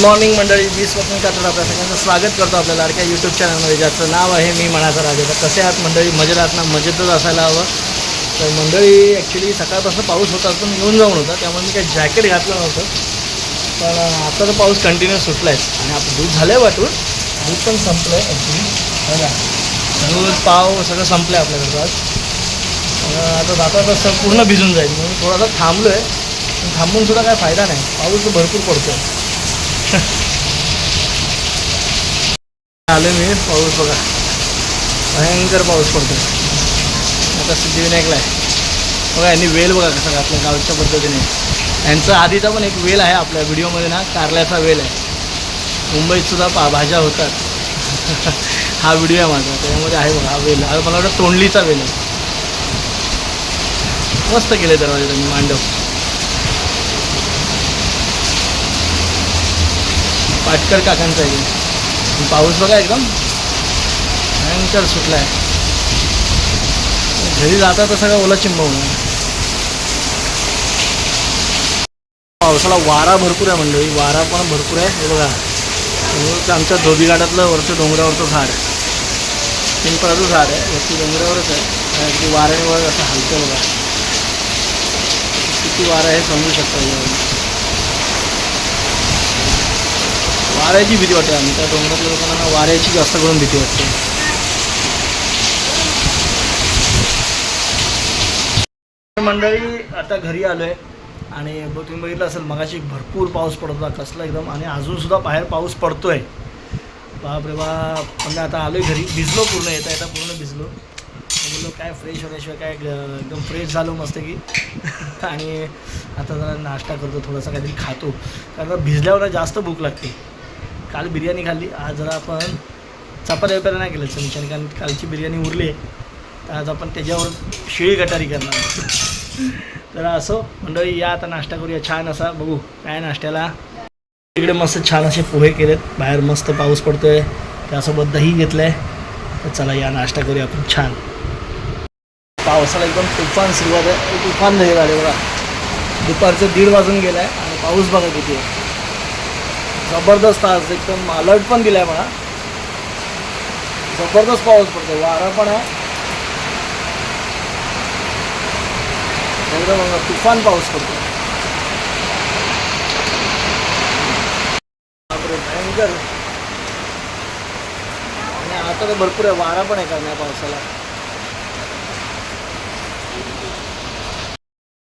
Morning मंडळी मी स्वप्न कातड आपल्या सगळ्यांचं स्वागत करतो आपल्या लाडक्या यूट्यूब चॅनलमध्ये ज्याचं नाव आहे मी मनाचा राजा. तर कसे आहात मंडळी? मजेत आहात ना? मजेतच असायला हवं. तर मंडळी ॲक्च्युली सकाळपासून पाऊस होता पण येऊन जाऊन होता. त्यामुळे मी काही जॅकेट घातलं नव्हतं. पण आता तर पाऊस कंटिन्यू सुटला आहे आणि आपलं दूध झालं आहे वाटून. दूध पण संपलं आहे ॲक्च्युली बघा. दूध पाव सगळं संपलं आहे आपल्याकडं आज. आता जाता तसं पूर्ण भिजून जाईल. म्हणून थोडासा थांबलो आहे पण थांबून सुद्धा काय फायदा नाही. पाऊस तर भरपूर पडतो आहे आलो मी पाऊस बघा. भयंकर पाऊस पडतो आता सिद्धिविनायकला आहे. बघा यांनी वेल बघा कसं घातलं गावच्या पद्धतीने. यांचा आधीचा पण एक वेल आहे आपल्या व्हिडिओमध्ये ना कारल्याचा वेल आहे. मुंबईत सुद्धा पा भाज्या होतात. हा व्हिडिओ आहे माझा त्याच्यामध्ये आहे बघा हा वेल. हा मला वाटतं तोंडलीचा वेल आहे. मस्त केले दरवाजे त्यांनी मांडव. पाटकर काकांचा आहे. पाऊस बघा एकदम. भयंकर सुटला आहे घरी जाता तर सगळं ओला चिंबवून पावसाला वारा भरपूर आहे मंडळी. वारा पण भरपूर आहे. हे बघा. आमच्या धोबीघाटातलं वरचं डोंगरावरचं झाड आहे. पिंपळाचं झाड आहे. वरती डोंगरावरच आहे. अगदी वाऱ्याने वर असं हलतं बघा. किती वारा आहे समजू शकता वाऱ्याची भीती वाटते. आम्ही त्या डोंगरातल्या लोकांना वाऱ्याची जास्त करून भीती वाटते. मंडळी आता घरी आलो आहे आणि तुम्ही बघितलं असेल मगाशी भरपूर पाऊस पडत होता कसला एकदम. आणि अजूनसुद्धा बाहेर पाऊस पडतो बाप रे बाप. म्हणजे आता आलो आहे घरी. भिजलो पूर्ण येता येता पूर्ण भिजलो. बोललो काय फ्रेश होण्याशिवाय काय एकदम फ्रेश झालो मस्त की. आणि आता जरा नाश्ता करतो थोडासा काहीतरी खातो. कारण भिजल्यावर जास्त भूक लागते. काल बिर्याणी खाल्ली. आज जरा आपण चपात्या वगैरे नाही केलं चमच्याने कारण कालची बिर्याणी उरली. आहे तर आज आपण त्याच्यावर शिळी गटारी करणार. तर असो मंडळी या आता नाश्ता करूया. छान असा बघू काय नाश्त्याला. इकडे मस्त छान असे पोहे केलेत. बाहेर मस्त पाऊस पडतोय. त्यासोबत दही घेतलंय. तर चला या नाश्ता करूया आपण छान. पावसाला एकदम तुफान सुरुवात आहे. तुफान दही झाले बघा. दुपारचं दीड वाजून गेलं आहे आणि पाऊस बघा किती आहे. जबरदस्त आज एकदम अलर्ट पण दिलाय म्हणा. जबरदस्त पाऊस पडतो वारा पण आहे. बघा, तुफान पाऊस पडतो बापरे भयंकर. आणि आता तर भरपूर आहे वारा पण आहे कारण पावसाला.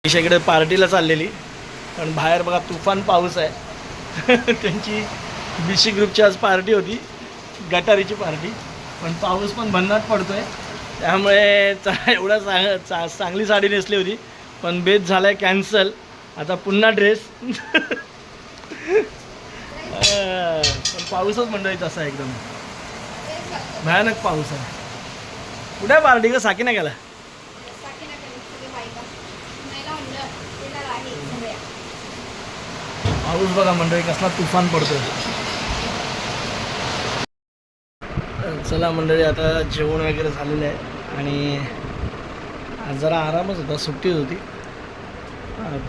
इकडे पार्टीला चाललेली पण बाहेर बघा तुफान पाऊस आहे. त्यांची बी सी ग्रुपची आज पार्टी होती. गटारीची पार्टी पण पाऊस पण भन्नाट पडतो आहे त्यामुळे चा एवढा चांग चा चांगली साडी नेसली होती. पण बेस झाला आहे कॅन्सल आता पुन्हा ड्रेस पण पाऊसच मंडळी तसा आहे एकदम. भयानक पाऊस आहे. कुठे पार्टी का साकी नाही गेला? पाऊस बघा मंडळी कसला तुफान पडतोय. चला मंडळी आता जेवण वगैरे झालेलं आहे आणि आज जरा आरामच होता सुट्टीच होती.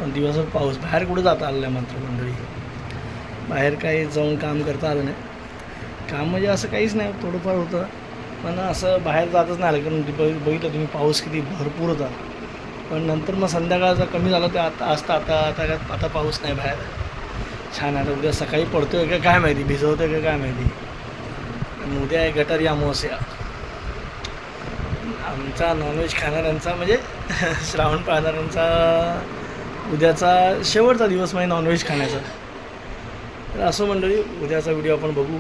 पण दिवसभर पाऊस बाहेर कुठे जाता आलं नाही मात्र मंडळी. बाहेर काही जाऊन काम करता आलं नाही. काम म्हणजे असं काहीच नाही थोडंफार होतं. पण असं बाहेर जातच नाही आलं कारण बघितलं तुम्ही पाऊस किती भरपूर होता. पण नंतर मग संध्याकाळचा कमी झाला ते आता असता आता आता आता पाऊस नाही बाहेर. छान आता उद्या सकाळी पडतोय का काय माहिती भिजवतोय का काय माहिती. उद्या आहे गटारी अमावस्या. आमचा नॉनव्हेज खाणाऱ्यांचा म्हणजे श्रावण पाळणाऱ्यांचा उद्याचा शेवटचा दिवस म्हणजे नॉनव्हेज खाण्याचा. तर असं मंडळी उद्याचा व्हिडिओ आपण बघू.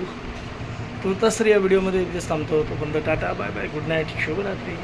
तुर्तास्त्री या व्हिडिओमध्ये इथेच थांबतो. तोपर्यंत tata bye bye good night शुभरात्री.